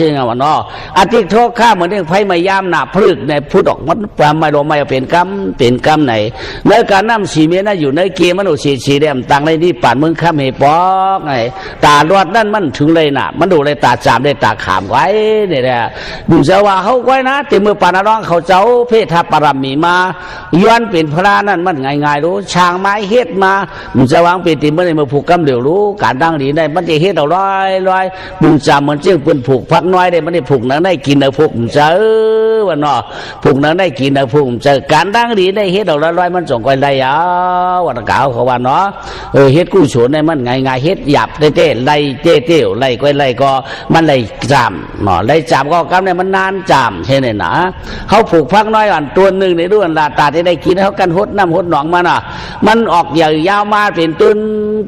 ชื่องวะเนาะอาทิโทษข้าเหมือนเรื่องไฟมายามหนาพลึกในพูดออกมันปไม่ลงไม่เป็นกรรมเป็นกรรมไหนในการนำสีเมียนะอยู่ในเกมมันโอสีสีแดมตังในนี่ป่านมึงข้ามเหปอกไงตาลวดนั่นมันถึงเลยน่ะ มันดูเลยตาจามได้ตาขามไว้เนี่ยแหละดูเสว่าเขาไว้นะเต็มมือปานร้องเขาเจ้าเพศทปรมีมาย้อนเป็นพระนั่นมันง่ายๆรู้ช่างไม้เฮ็ดมาดูเสว่างเป็นติมเมื่อในมือผูกกำเดียวรู้การดังดีได้มันจะเฮ็ดเอาร้อยร้อยบุญจาเหมือนเจ้าปืนผูกพักน้อยได้มันได้ผูกนั้นได้กินเอาผูกเจอวันนาะผูกนั้นได้กินเอาผูกเจอการดังดีได้เฮ็ดเอาร้อยร้อยมันส่งก้อยได้ยาววันเก่าเขาว่าเนาะเออเฮ็ดกู้โฉนได้มันไง่ายๆเฮ็ดหยับเต้ไล่เต้เต้ไล่ก้อยไล่ก็มันไล่จามเนาะไล่จามก็กำเนี่ยมันนานจามเช่นนี่นะเขาผูกพักน้อยอ่อนตัวหนึ่งในด้วนลาตาที่ได้กินเขากันหดน้ำหดหนองมันอะ มันออกยาวยาวมาเป็นตื้น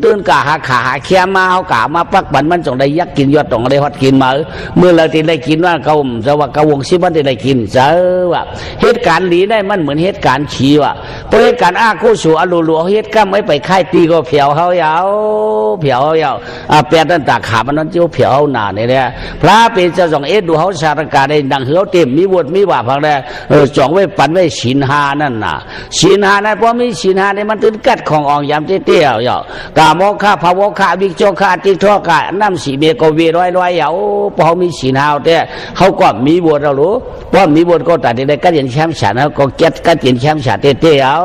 ตื้นกะหาขาหาเคียมาเขากะมาปักบันมันจงได้ยักกินยอดตงได้ฮอดกินมาเมื่อเราที่ได้กินว่าเขาจะว่ากะวงสิมันที่ได้กินเจอว่าเหตุการณ์นี้ได้มันเหมือนเหตุการณ์ขี้ว่ะเพราะเหตุการณ์อ้ากู้สู่อลูลัวเหตุการณ์ไม่ไปค่ายตีก็เผียวเขายาวเผียวเขายาวอาแปดนั่นตาขามันนั่นเจ้าเผียวหนาเนี่ยเนี่ยพระเป็นเจ้าสองเอ็ดดูเขาสารกาได้ดังเหือเต็มมีบทมีบาพังได้เออจองไว้ปันไว้ศีลหานั่นน่ะศีลหานั้นเพราะมีศีลหาเนี่ยมันตึงกัดของอองยามเตี้ยๆอย่ากาโมฆะภาวฆะวิกโจฆะติโทกะน้ำสีเมกเวร้อยร้อยอย่าพอมีศีลหาแต่เขาก็มีบทเรารู้ว่ามีบทก็ตัดได้กัดเย็นแชมป์ฉันก็เก็ตกัดเย็นแชมป์ฉันเตี้ยๆเอา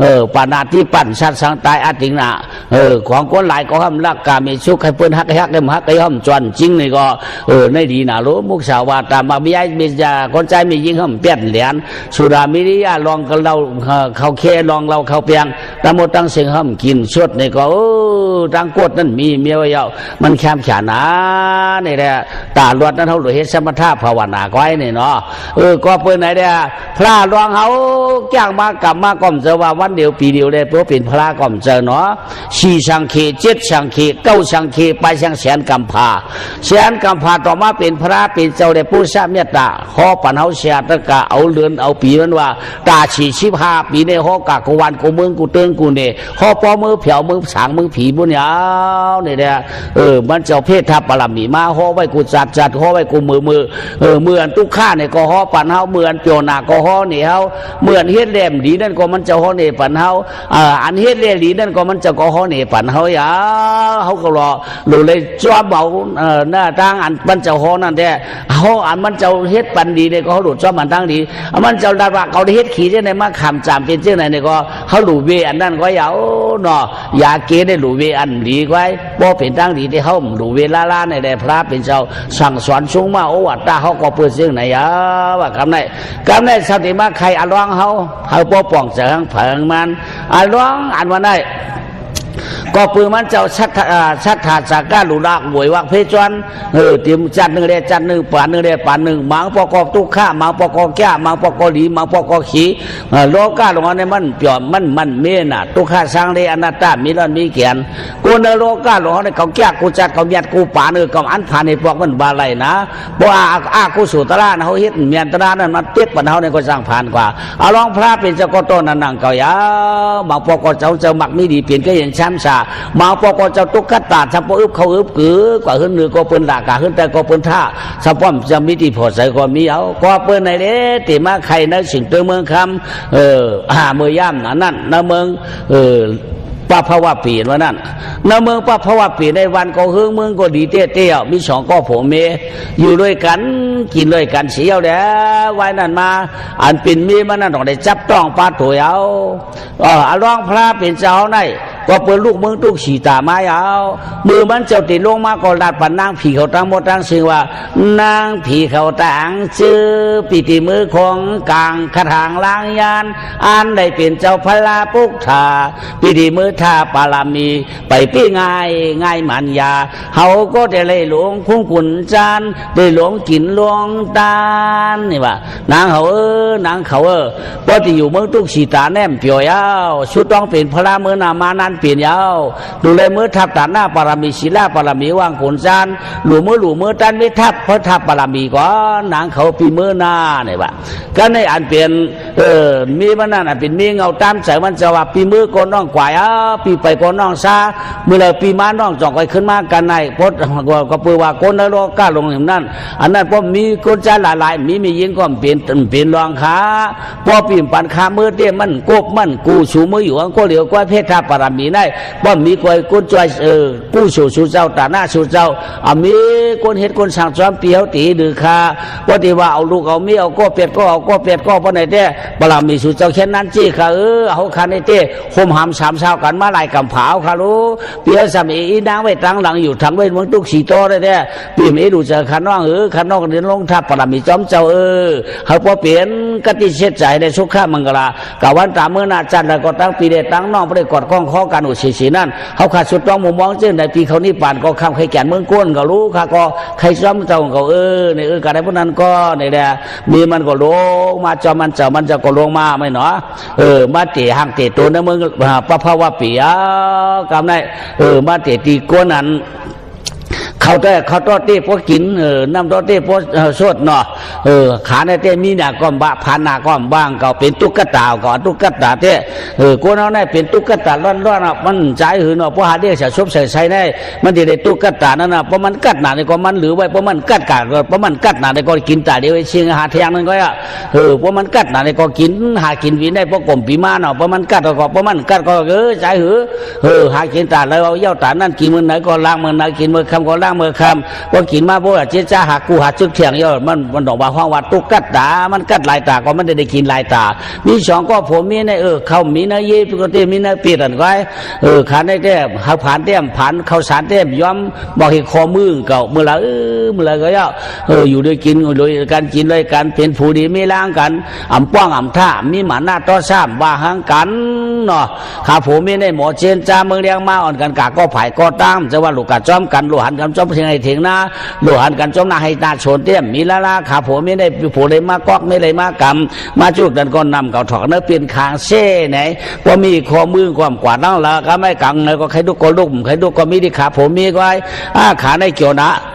เออปานาที่ปั่นสัตว์สังตายอาติงนะเออของคนหลายก็ห้ามรักกามีชุกให้เปิ้นฮักให้ฮักได้ฮักให้ห้ามจวนจริงนี่ก็เออในดีนะรู้มุกสาวาตามามีไอ้มีจาคนใจมียิ่งห้ามเปี้ยนเหรียญสุรามิริยาลองกันเราเขาเคลองเราเขาเปียงตามหมดตั้งเสียงห้ามกินชดนี่ก็เออตั้งกดนั่นมีเมียไว้ยาวมันแคมขานานี่แหละตาลวดนั้นเขาหลุดเฮ็ดสมถะภาวนาก้อยนี่เนาะเออก็เปิ้นไหนเด้อพระรองเขาจ้างมากลับมาก่อมเจอว่าวันเดียวปีเดียวได้เพราะเป็นพระก่อมเจอเนาะสี่สังเคเจ็ดสังเคเก้าสังเคไปสังแสนกำพาแสนกำพาต่อมาเป็นพระเป็นเจ้าได้ผู้ทราบเมตตาขอปันเฮาเสียตะกะเอาเลือนเอาปีมันว่า ตาฉีชิบหาปีในหอกะกวันกูเมืองกูเตือนกูเนี่ยหอปอมือเผียวมือสางมือผีบุญยาวเนี่แหละเออมันเจ้าเพศทับปรมีมาหอไว้กูจัดจัดหอไว้กูมือมือเออเมื่อนทุกข้าเนี่ยก็หอปันเฮาเมื่อนเปียวนาก็หอเนี่ยเฮาเมื่อนเฮ็ดแหลมดีนั่นก็มันจะหอเนี่ยปันเฮาอ่าอันเฮ็ดแหลมดีนั่นก็มันจะก็หอเนี่ยปันเฮายาเฮาก็รอดูเลยจ้าเบาเออหน้าทางอันมันจะหอนั่นแท้เฮาอันมันจะเฮ็ดปันดีเนี่ยก็เฮาดูจ้ามันทางดีมันเจ้าดาว่าเขาได้เฮ็ดขี้จังไดมาคำจามเป็นจังไดเนี่ยก็เฮาดูเวอันนั้นก็ยาวเนาะยาเกได้ดูเวอันดีไว้บ่เป็นทางดีที่เฮาดูเวลาลาในได้พระเป็นเจ้าสั่งสอนสูงมาโอวัตตาเขาก็เปิดซึ่งไหนยะว่าคำไหนคำไหนสติมาใครอร้องเฮาเฮาบ่ป้องเสียงเผิงมันอร้องอันว่าได้ ก็ปืนมันเจ้าชัดชัดถาดสาก้าหลุลากหวยวักเพชวนเออเตรียมจัดหนึ่งเดจัดหนึ่งป่านหนึ่งเดป่านหนึ่งหมังปอกอกตุกข้าหมังปอกอแก่หมังปอกอหลีหมังปอกอขีเออโลกาลงมาในมันเปียมันมันเมน่ะตุกข้าสร้างเดอนัตามีร้อนมีเกียนกูเนโลก้าหลงมาในเขาแก่กูจัดเขาเมียดกูป่านเออเขาอันผ่านในพวกมันบาไลนะบ่อาอากูสู่ตะลานเขาเฮ็ดเมียนตะลานนั่นมันเต็กปันเฮาในก็สร้างผ่านกว่าเอาลองพระเป็นเจ้าก็ต้นนั่นนั่งเก่ายาวหมังปอกอเจ้าเจ้ามักมีดีเปลี่ยนก็เห็นช้ำชามาปอกเจ้าตุกขตาสัพอึบเขาอึบกือกว่าขึ้นเหนือก็เปิ้นดากาขึ้นแต่ก็เปิ้นท่าสัพป้อมจะมีที่พอใส่ก็มีเอาก็เปิ้นในเด้ติมาใครในสิ่งเตอเมืองคำเออหาเมื่อย่ำนั่นนั่นนเมืองเออป้าภาวะปีนว่านั่นนเมืองป้าภาวะปีในวันก็เฮืองเมืองก็ดีเตี้ยเตี้ยมีสองก็ผมเมอยู่ด้วยกันกินด้วยกันเสียวแล้วว้นั่นมา อันป็นมีมันนั่นต้องได้จับต้องปลาตัวเอาเอออร้องพระเป็นเจ้าใน ก็เปิดลูกเมืองตุกสีตาไม้เอามือมันเจ้าติดลงมาก็ลาดปันนางผีเขาตั้งหมดตั้งซึ่งว่านางผีเขาต่างชื่อปิติมือของกลางคาถางล้างยานอันได้เป็นเจ้าพลาปุกทาปิติมือทาปาลามี ไปปี้ง่ายง่ายมันยาเขาก็ได้เลยหลวงคุ้งขุนจานได้หลวงกินหลวงตาลนี่ว่านางเขาเออนางเขาเออพอที่อยู่เมืองตุกสีตาแนมเปียวเอาชุดต้องเป็นพระเมืองนามานันเปลี่ยนยาวดูแลมือทับตาหน้าปารามีศิลาปารามีว่างผลจานหลูมือหลูมือตันไม่ทับเพราะทับปารามีก่อนนางเขาปีมือหน้าเนี่ยว่าก็ในอันเปลี่ยนเออมีมันนั่นอันเป็นมีเงาตามใส่มันจะว่าปีมือก้นน้องกวายอะปีไปก้นน้องซาเมื่อไรปีมาน้องจอกไปขึ้นมากันในพดก็เปือว่าก้นนรกกล้าลงอย่างนั้น อันนั้นพอมีก้นใจหลายๆมีมียิงก็เปลี่ยนเปลี่ยนรองขาพอปีมปันขามือเตี้ยมันกบมันกูชูมืออยู่อังก็เหลียวก้อยเพชรทับปารามีได้ป้อมมีก้อยก้นจอยเออกู้ชูชูเจ้าตาหน้าชูเจ้าอามีก้นเฮ็ดก้นสั่งซ้อมเปียวตีดือคาว่าที่ว่าเอาลูกเอาเมียเอาก็เป็ดก็เอาก็เป็ดก็ปนไหนเต้ปารามีชูเจ้าแค่นั้นจี้ค่ะเออเอาคันในเต้คมหามสามเช้ากันมาลายกำผาวค่ะรู้เปียวสามีอีนางไว้ตั้งหลังอยู่ทางเว้นเมืองตุกสีโตได้เต้ปีมเอดูเจอขันน้องเออขันน้องเดินลงทับปารามีจอมเจ้าเออเขาพอเปลี่ยนกติเช็ดใจในสุขามังกลากะวันตามเมื่อนาจันทร์แล้วก็ตั้งปีเดตั้งน้องไม่ได้กอดข้องข้อกันอุศีสีนั่นเขาขาดสุดต้องมุมมองเจ้าในปีเขานี่ป่านก็คำใครแก่นเมืองก้นก็รู้ค่ะก็ใครซ้อมเจ้าก็เออในเออการได้พวกนั้นก็ในแดมีมันก็ลงมาจอมันเจ้ามันจะก็ลงมาไม่เนาะเออมาเตะห่างเตะตัวในเมืองปะภาวะปียกำในเออมาเตะตีก้นนั้น เขาแต่เขาตอเต้พวกกินเออน้ำตอเต้พวกสดเนาะเออขาในเต้มีหน้าก้อมบะพันหน้าก้อมบ้างเก็เป็นตุ๊กตาก็ตุ๊กตาเต้เออคนเอาเนี่เป็นตุ๊กตาร้อนๆอะมันใจหือเนาะเพราะหาเดียเสียชบใส่ใส่ได้มันจะได้ตุ๊กตานั่นน่ะเพราะมันกัดหนาในก็มันหรือไว้เพราะมันกัดกาดเพราะมันกัดหนาในก็กินตาเดียวเชียงหาเทียงนั่นก็อะเออเพราะมันกัดหนาในก็กินหากินวินได้เพราะกลมปีมาเนาะเพราะมันกัดก็เพราะมันกัดก็เออใจหือเออหากินตาแล้วเอาเย้าตานั่นกินมือไหนก็ล้างมือไหนกินมือคำก็ล้างมื้อคำว่ากินมาพวกเจ๊จ้าหากกูหาจุดเถียงเยอะมันมันดอกว่าห้องว่าตุกกัดตา มันกัดลายตาก็มันได้ได้กินลายตา มีสองก็ผมมีในเออเขามีนเย่ปกติมีในปีดันก้เออขานได้แต้มหาผ่านแต้มผ่านเขาสารแต้มย้อมบอกให้คอมือเก่าเมื่อไรเออเมื่อไรก็ย่าเอออยู่ด้วยกินโดยการกินด้วยกันเป็นผู้ดีไม่ล้างกันอ่ำป้องอ่ำท่ามีหมาหน้าต้อซ้ำว่าหังกันเนาะข้าผมมีในหมอเชนจ้าเมืองเลี้ยงมาอ่อนกันกาก็ผายก็ตามจะว่าลูกกะจ้อมกันลูกหันกันจ้อมเพียงไอ้เถียงนะหลวหันกันจมนาให้ตาโชนเตี้ยมมีละลาขาผมไม่ได้ผมเลยมากอกไม่เลยมากรรมมาจุกดันก็นนำเก่าถอกเนื้อเปลี่ยนคางเช่ไหนว่ามีข้อมือความกวาดนั่งละก็ไม่กังเลยก็ใครดุก็ลุกใครดุก็มีที่ขาผมมีก็ไอ้อาขาในเกี่ยวนะ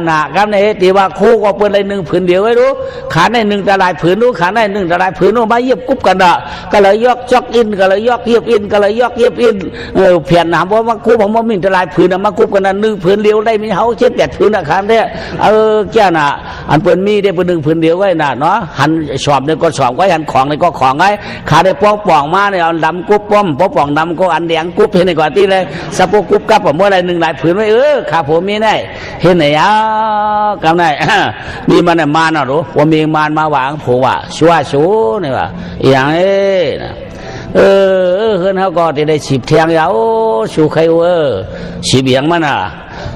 วว่าเนาะก้นอาถางเมียนเตี้ยกำได้เออเราด้วยพ่อมีให้มีหน้าได้ผลมาหนำกว่าอะไรรู้เด็ดไม่นำกามเปลี่ยนรู้ขาผมไม่ได้นอนเย็นอย่างนะว่าผลมาได้ห้ามกว่าเนี่ยก็ย่อหนาขาได้เกี่ยวหนากูบูหาหายกูกายหาวัดเนี่ยก็เลยไปเมียวเออเขี้ยหนาครับในตีว่าคู่ก็เปิดเลยหนึ่งผืนเดียวไว้รู้ขาในหนึ่งตะลายผืนรู้ขาในหนึ่งตะลายผืนรู้มาเยียบกุ๊บกันอะก็เลยยกจอกอินก็เลยยกเยียบอินก็เลยยกเยียบอินเออเพียนหนามว่ามาคู่ผมว่ามินตะลายผืนอะมากุ๊บกันนะหนึ่งผืนเดียวได้มีเฮาเช็ดแปดผืนอะครับเนี่ยเออเขี้ยหนาอันเปิดมีได้เปิดหนึ่งผืนเดียวไว้น่ะเนาะหันสอบเนี่ยก็สอบไว้หันของเนี่ยก็ของไว้ขาได้ป้องป่องมาเนี่ยเอาดำกุ๊บป้อมป้องป่องดำก็อันแดงกุ๊บเห็นในก่อนที่เลยสะโพกกุ๊บกับผมเมื่อไรหนึ่งหลายผืนไว้เออขาผมมีได้เห็นไหนอะกำได้มีมันน่ะมาน่ะรู้ว่ามีมันมาหวางผัวชัวชูนี่ว่าอย่างนี้นะเออเออเฮือนเขาก็จะได้สิบเทียงยาวชูใครเออสิบเบียงมันอะ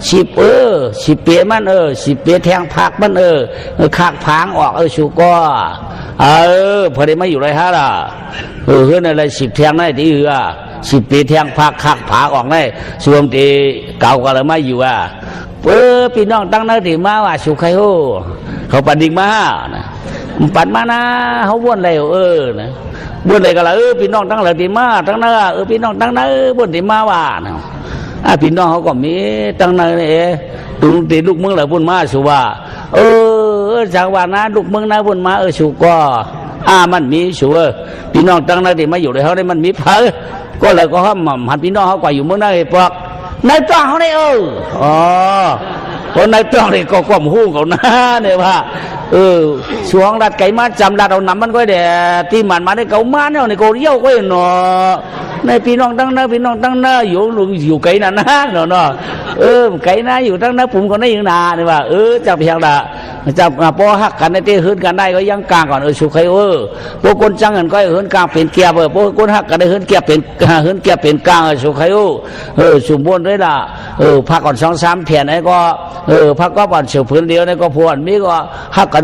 สิบเออสิบเปียมันเออสิบเปียแทงผักมันเออเออขากผางออกเออชูก็เออพอได้มาอยู่ไรฮะล่ะเออเฮือนอะไรสิบเทียงได้ที่เอือสิบปีเทียงผักขากผางออกได้ส่วนที่เก่าก็เลยมาอยู่อะ เออพี่น้องตั้งนาทีมาว่าสุขใครโหเขาปันดิงมานะปันมานะเขาบ้วนอะไรเออนะวนอะไรกันละเออพี่น้องตั้งนาทีมาตั้งนาเออพี่น้องตั้งนาเออวนทีมาว่านะอะพี่น้องเขาก็มีตั้งนาเนี่ยเอตุงตีลูกมึงละวนมาสุว่าเออจากว่านะลูกมึงนะวนมาเออสุก็อ่ามันมีสุเออพี่น้องตั้งนาทีมาอยู่เลยเขาได้มันมีเพอก็เลยก็ห้ามหันพี่น้องเขากว่าอยู่เมืองนั่นไอ้ปอก นายจ้างเขาได้เอออ๋อคนนายจ้างนี่ก็ความหู้เขานะเนี่ยว่า เออช่วงรัดไก่มาจำรัดเอาน้ำมันก็เดี๋ยที่มันมาได้เก่ามาเนี่ยในี่ก็เยี่ยวก็เนาะในพี่น้องตั้งหน้าพี่น้องตั้งหน้าอยู่ลุงอยู่ไกลนั่นนะเนาะเนาะเออไกลนะอยู่ตั้งหน้าผมก็ได้ยังนาเนี่ยว่าเออจับเพียงละจับพอหักกันในที่หืนกันได้ก็ยังกลางก่อนเออสุขเออพวกคนจังกันก็หืนกลางเป็นเกียร์เออพวกคนหักกันได้หืนเกียร์เป็นหืนเกียร์เป็นกลางสุขเออเออสมบูรณ์ด้วยล่ะเออพักก่อนสองสามเพียนไอ้ก็เออพักก็ก่อนเฉียพื้นเดียวไอ้ก็พวนมีก็หักกัน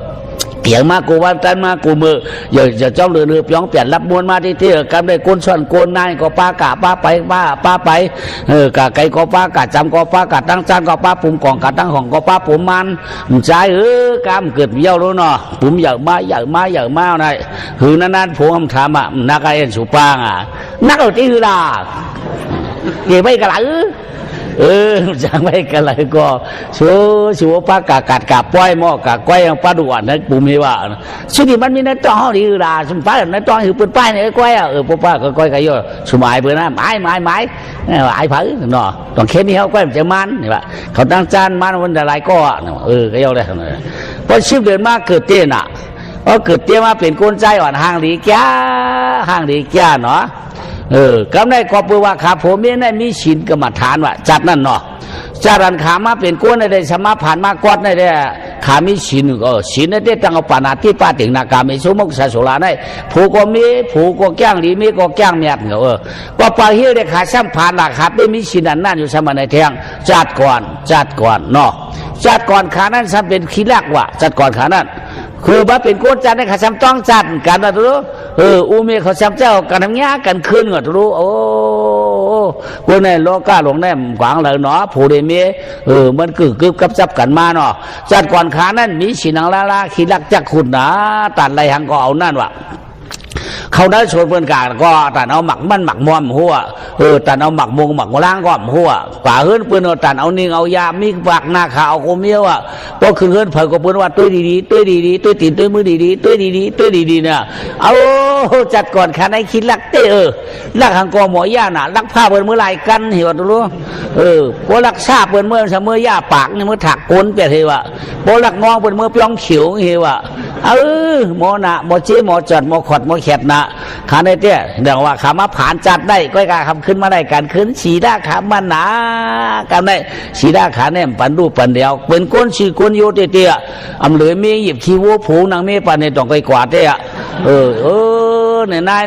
เปียงมาในก้อยอะนี่แหละครับนายโยลูกมันก็อย่ามานะปู่มันที่ที่ก็เปียงมากูวันจันมากูมืออย่าอย่าจ้องเรือเรือปียงเปลี่ยนรับมวลมาที่ที่กันได้ก้นส่วนโกนนายก็ป้ากะป้าไปป้าป้าไปเออกะไก่ก็ป้ากะจำก็ป้ากะตั้งจานก็ป้าปุ่มกล่องกะตั้งของก็ป้าปุ่มมันใจเออกามเกิดเยี่ยวรู้เนาะปุ่มใหญ่มาใหญ่มาใหญ่มาไงหือนานๆผมถามอะนักไอ้สุปางอะนักเอาที่หือล่ะเกี่ยไม่กระหลัง เออจังไม่กันเลยก็ชัวชัวป้ากากัดกาป้อยหม้อกาก้อยป้าดุวันนั้นปุ่มให้ว่าสุดที่มันมีในต้องดีล่ะสมป้าในต้องคือเป็นป้ายในก้อยเออป้าก็ก้อยก็ย่อสมัยเบื่อนะไม้ไม้ไม้ไอ้เผาเนาะต้องแค่นี้เขาก้อยมันจะมันนี่ว่าเขาตั้งจานมันวันอะไรก็เออก็ย่อได้ขนาดพอชิบเดินมากเกิดเตี้ยน่ะก็เกิดเตี้ยมาเป็นก้นใจอ่อนห่างดีแก่ห่างดีแก่เนาะ เออกำได้ก็เพื่อว่าขาผมเองได้มีศีลกรรมฐานว่าจัดนั่นเนาะจารันขามาเป็นก้นในได้สมาผ่านมากอดได้ขามีศีลก็ศีลได้ตั้งเอาปานาที่ป้าติงนากามีสมุกสะสุราได้ผูก็มีผูก็แก้งหลีมีก็แก้งเมียดเออก็ปาเฮียได้ขาซ้ำผ่านหลักขาได้มีศีลอันนั่นอยู่สมาในแทงจัดก่อนจัดก่อนเนาะจัดก่อนขานั้นซ้ำเป็นขี้ลักว่ะจัดก่อนขานั้น คือว่าเป็นโกนจันในข้าซ้ำต้องจัดกันนะทุกเอออูเมียเขาซ้ำเจ้ากันทำงากันคืนก่อนทุกโอ้กูในโลกาหลงแน่ขวางเลยเนาะผู้ใดเมียเออมันกึกกึบกับจับกันมาเนาะจัดก่อนขานั่นมีฉีนังลาลาขีลักจักขุนนะตัดไรหังก็เอานั่นวะ เขาได้ชวนเพื่อนกาก็ตัดเอาหมักมันหมักมอมหัวเออตัดเอาหมักมงหมักล้างก็หัวป่าเฮือนเพื่อนเอาตัดเอานิ่งเอายามีปากหน้าขาวโคเมียวอะพอขึ้นเฮือนเผยก็เพื่อนว่าตุ้ยดีๆตุ้ยดีๆตุ้ยตีนตุ้ยมือดีๆตุ้ยดีๆตุ้ยดีๆเนี่ยเอาจัดก่อนขาในคิดลักเตเออลักหังกอหมอย่าน่ะลักผ้าเปินเมื่อไรกันเหี่ยวรู้เออพอลักซาเปินเมื่อเสมอย่าปากเนี่ยเมื่อถักก้นเปียเทวะพอลักงองเปินเมื่อเปียงเขียวเหี่ยวะ เออหมอหนะหมอชี้หมอจอดหมอขอดหมอแขดนะขาในเตี้ยเดี๋ยวว่าขามาผ่านจัดได้ก้อยกาคำขึ้นมาได้การขึ้นสีด้าขามันหนากันได้สีด้าขาเนี่ยปันรูปปันเดียวเป็นก้นสีก้นโยเตี้ยอำเหลือมีหยิบขี้วัวผูนางเมีปันในต้องไปกวาดเตี้ยเออเออเนี่ยนายนายมันจะไล่ช่วยหยิบวัวปืนไหนว่าเตี้ยเหลียวเออ เนี่ยนะ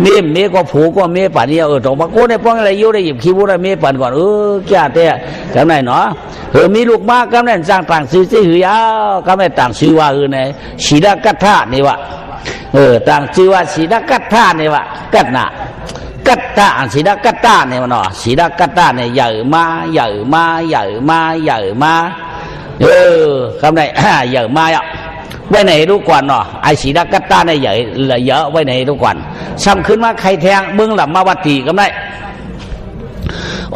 เมีเมีก็ผูก็เมีปันเนี่ยเออต้องมาโก้ในป้องอะไรโยได้หยิบขี้วัวได้มีปันก่อนเออแก่เตี้ยจังไหนเนาะเออมีลูกมากกำนันสร้างต่างซื้อซื้อหือยาวกำนันต่างซื้อว่าเออในศีลกัตถานี่วะเออต่างชื่อว่าศีลกัตถานี่วะกัตนะกัตตาศีลกัตตาเนี่ยมันเนาะศีลกัตตาเนี่ยใหญ่มาใหญ่มาใหญ่มาใหญ่มา เออคำไหนใหญ่มาอะไว้ไหนรู้ก่อนเนาะไอศีลกัตตาเนี่ยใหญ่ละเยอะไว้ไหนรู้ก่อนซ้ำขึ้นมาใครแทงมึงหลับมาวัดตีก็ได้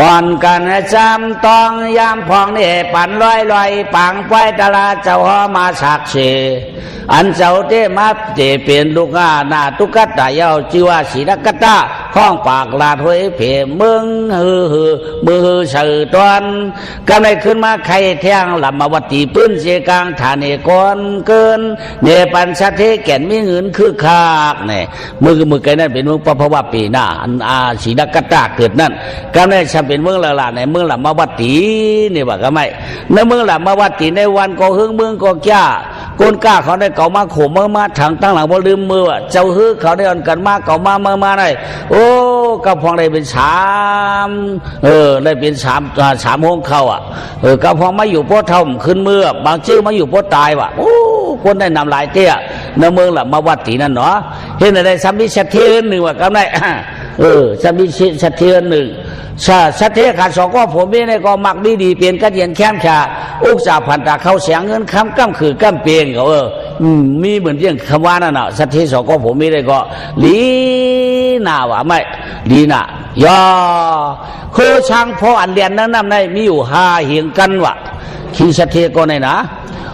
อ่อนกันจำต้องยามพองนี่ปั่นลอยลอยปังไปตลาดเจ้าหอมาสักเสอันเจ้าเตมาเจเป็นลูกงาหน้าตุกตาเย้าจิว่าศีลกตา ข้องปากลาดหวยเพมึงฮือฮือมือสื่อตอนกำไรขึ้นมาใครแทงลำมาวัตีปืนเสกลางฐานเนกอนเกิน เนปันสัตเทแก่นมีเงินคือคากเนี่ยมือมือไกนั่นเป็นเมือพระพว่าปีหน้าอันอาศีลกตาเกิดนั่นกำไรฉันเป็นเมืองละลาในเมืองละมาวัตีเนี่ว่าก็ไม่ในเมืองละมาวัตีในวันก็หึงเมืองก็แก่ กนกล้าเขาได้เก่ามาข่มมื่อมาถังตั้งหลังบ่ลืมมือว่าเจ้าฮึกเขาได้อ่อนกันมาเก่ามาเมื่อมาได้โอ้ก็พองได้เป็นสามเออได้เป็นสามสามห้องเขาอะเออก็พองมาอยู่พ่อท่าขึ้นเมื่อบางชื่อมาอยู่พ่อตายว่ะโอ้คนได้นำหลายเตี้ยในเมืองละมาวัดตีนั่นเนาะเห็นอะไรสามิสะเทือนหนึ่งว่าก็ได้ เออสมิสะเทือนหนึ่งสาสัตเทขาดสองก็ผมไม่ได้ก็มักดีดีเปลี่ยนกันเย็นแค้มชาอุกษาพันตาเข้าเสียงเงินคำก้ำคือก้ำเปลี่ยนเขาเออมีเหมือนเรื่องคำว่านั่นน่ะสัตย์สองก็ผมไมีได้ก็ลีหนาวะไม่ลีหนายอคือช่างพออันเรียนนั้นนำในมีอยู่ห้าเหียงกันวะคิงสะเนี่ยมีอก็ในนะ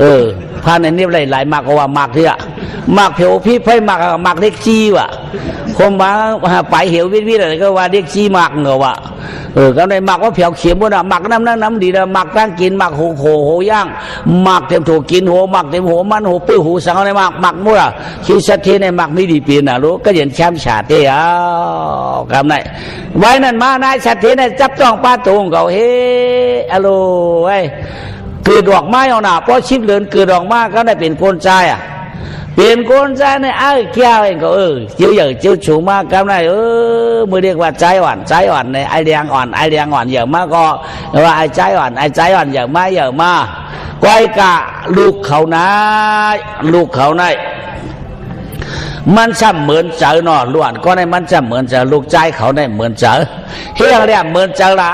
เออผ้าในนี้หลายหลายหมักก็ว่าหมักที่อะหมักแผวพี่ไพ่หมักหมักเล็กจี้วะคมมาไปเหววิทวิทอะไรก็ว่าเล็กจี้หมักเนอะวะเออก็ในหมักว่าเผวเขียมบนอะหมักน้ำน้ำน้ำดีนะหมักตั้งกินหมักโหโหโหย่างหมักเต็มถูกกินโหหมักเต็มโหมันโหปื้อหูสังในหมักหมักมั่วคิดสักทีในหมักไม่ดีเปลี่ยนนะรู้ก็เห็นแชมป์ชาติเอ้ากำไรไว้นั่นมานายสัตย์เทนจับจ้องป้าตุงเขาเฮ้อโลไอ เกิดดอกไม้เอาหนาเพราะชิดเลือนเกิดดอกไม้ก็ได้เป็นคนใจอะเป็นคนใจในไอ้แก้วเองก็เออเจียวใหญ่เจียวฉูมากก็ได้เออมือเรียกว่าใจอ่อนใจอ่อนในไอแดงอ่อนไอแดงอ่อนเยอะมากก็ว่าไอใจอ่อนไอใจอ่อนเยอะมากเยอะมากก้อยกะลูกเขานายลูกเขานาย มันจะเหมือนเจอหนอล้วนก็ในมันจะเหมือนเจอลูกใจเขาในเหมือนเจอเฮียเรียกเหมือนเจอละ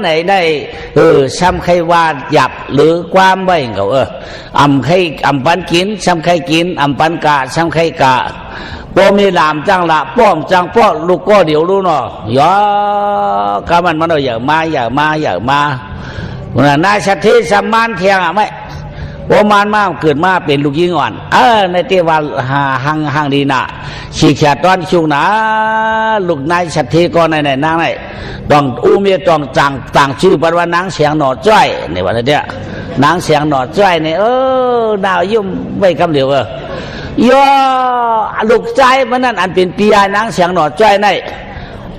ไหนได้เออช้ำใครว่าหยับหรือความไว้เขาเอออำใครอำปันกินช้ำใครกินอำปันกะช้ำใครกะป้อมีลามจังละป้อมจังป้อลูกก็เดี๋ยวรู้เนาะยอกามันมันเอาอย่ามาอย่ามาอย่ามาวันนั้นนาชัตติสมานเทียงอะไม่ ประมาณมากเกิดมาเป็นลูกยิงอ่อน เออในเทวาหาหังหังดีนะชีขตอนชุงนะลูกนายชัตติก็ในในนางในต้องอู้เมียต้องต่างต่างชื่อปันว่านางเสียงหนอจ้อยในวันนี้นางเสียงหนอจ้อยเนี่ยเออดาวยุ่มไว้คำเดียวเออย่อลูกใจมันนั่นอันเป็นปียานางเสียงหนอจ้อยใน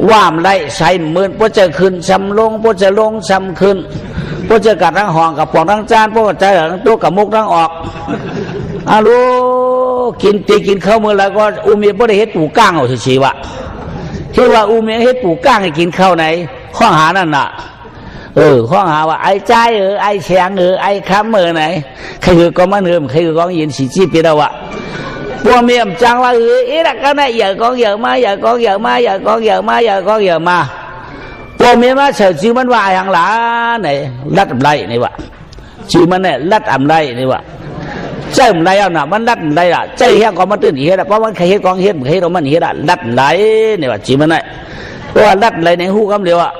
ว่ามไรใส่หมื่นพอจะขึ้นซ้ำลงพอจะลงซ้ำขึ้น พอจะกัดทั้งห้องกับปองทั้งจานพอจทั้งตัวกับมุกทั้งออกอาลูกินตีกินข้าวมือแล้วก็อุเมียพอได้เฮ็ดปูก้างเอาชีวะที่ว่าอุเมียเฮ็ดปูก้างให้กินข้าวไหนข้อหานั่นน่ะ เออ ข้อหาว่าไอ้ใจเออไอ้แฉงเออไอ้ค้ำเออไหนใครคือกองมันเออใครคือกองยินสีจีปีดาวะ qua miệng chẳng là ừ, ý là cái này giờ con giờ ma giờ con giờ ma giờ con giờ ma giờ con giờ ma qua miệng mà sợ chữ มั ก็เมียมาเฉยชื่อมันว่าอย่างหลาไหนรัดอะไรนี่วะชื่อมันเนี่ยรัดอะไรนี่วะใจมันไรเอาหน่ะมันรัดไรอะใจเฮียกองมันตื่นเฮียละเพราะมันใครเฮียกองเฮียมันใครเรามันเฮียละรัดไรนี่วะชื่อมันเนี่ยว่ารัดไรในหู้กํเดียวอะ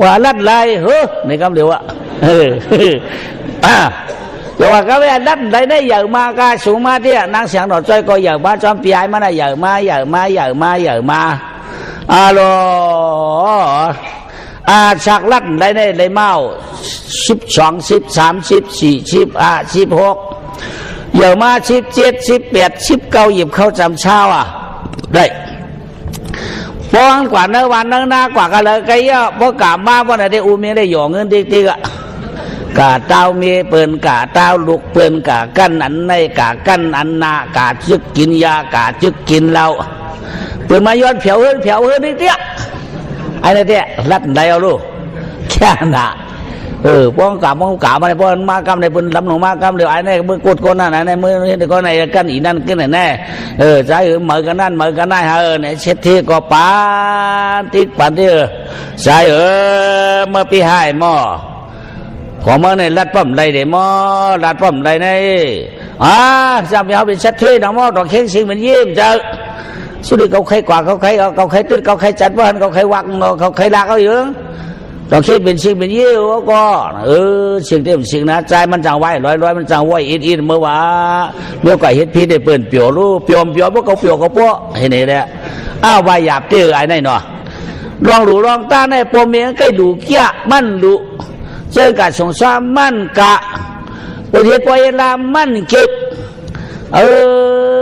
ว่ารัดไรเฮ้ยในกำเดียวอะเอออ่าแต่ว่าก็ไม่ดัดได้ได้อย่างมากาสูงมาที่นางเสียงหนอจ้อยก็อย่างมาจอมปีไอ้มันอะอย่างมาอย่างมาอย่างมาอย่างมาอารอ giờ ma alo à sạc lắt đây này lấy mau ship song ship sám ship สี่ ship à ship hốc giờ ma ship chết ship bẹt ship câu dịp khâu chầm sao à đây ป้อนกว่าเนื้อวันเนื้อหน้ากว่ากันเลยไอ้พวกกามาพวกไหนได้อูเมียได้หยองเงินติ๊กๆอะกาเต้าเมียเปิ่นกาเต้าลูกเปิ่นกากั้นอันในกากั้นอันนากาจึกกินยากาจึกกินเหล้าเปิ่นมาย้อนเผียวเฮิรนเผียวเฮิรนนี่เตี้ย ไอ้นี่เตี้ยรัดได้เอาลูกแค่น่ะเออป้องกาป้องกามาในป้องมากำในปิ่นลำหนองมากำเดี๋ยวไอ้นี่มือกดก้นนั่นไอ้นี่มือนี่ก้นในกันอีนั่นกันไหนแน่เออใจเออเหมือกันนั่นเหมือกันนั่นฮะเออเนี่ยเช็ดที่ก็ปานติดปันเด้อใจเออเมื่อปีหายหม้อพอมาในรัดปั๊มไรเดี๋ยวมอรัดปั๊มไรในอ่าจำเอาเป็นชัดเทนะมอดอกเข่งสิงมันยิ้มเจอ สุดที่เขาใครกว่าเขาใครเขาใครตึ๊ดเขาใครจัดว่าเขาใครวักเขาใครลากเขาอยู่ดอกเข่งเป็นสิงเป็นยิ้มก็เออสิ่งที่เป็นสิ่งนะใจมันจังไหวร้อยร้อยมันจังไหวอินอินเมื่อวาเมื่อก่เฮ็ดพีได้เปิ่นเปียวรู้เปียวเปียวพวกเขาเปียวเขาพวกเห็นไหมเนี่ยอ้าววายหยาบเตื้อไอ้นี่เนาะลองดูลองตาในปมเมียงใกล้ดูเกี้ยมันดูเจอกับสงสารมันกะประเทศปอยลามันเก็บเออ